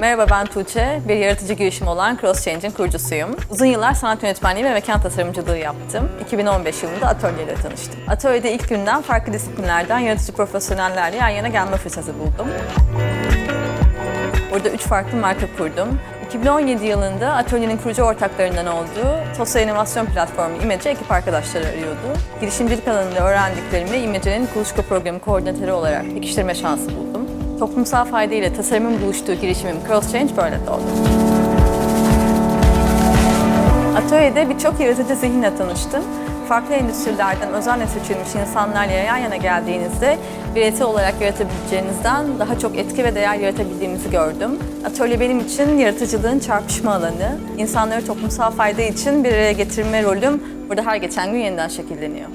Merhaba ben Tuğçe, bir yaratıcı girişim olan Cross Change'in kurucusuyum. Uzun yıllar sanat yönetmenliği ve mekan tasarımcılığı yaptım. 2015 yılında atölyeyle tanıştım. Atölyede ilk günden farklı disiplinlerden yaratıcı profesyonellerle yan yana gelme fırsatı buldum. Burada üç farklı marka kurdum. 2017 yılında atölyenin kurucu ortaklarından olduğu Tosa İnovasyon Platformu İmece ekip arkadaşları arıyordu. Girişimcilik alanında öğrendiklerimi İmece'nin kuluçka programı koordinatörü olarak pekiştirme şansı buldum. Toplumsal fayda ile tasarımın buluştuğu girişimim Cross Change böyle doğdu. Atölyede birçok yaratıcı zihinle tanıştım. Farklı endüstrilerden özenle seçilmiş insanlarla yan yana geldiğinizde bireysel olarak yaratabileceğinizden daha çok etki ve değer yaratabildiğimizi gördüm. Atölye benim için yaratıcılığın çarpışma alanı. İnsanları toplumsal fayda için bir araya getirme rolüm burada her geçen gün yeniden şekilleniyor.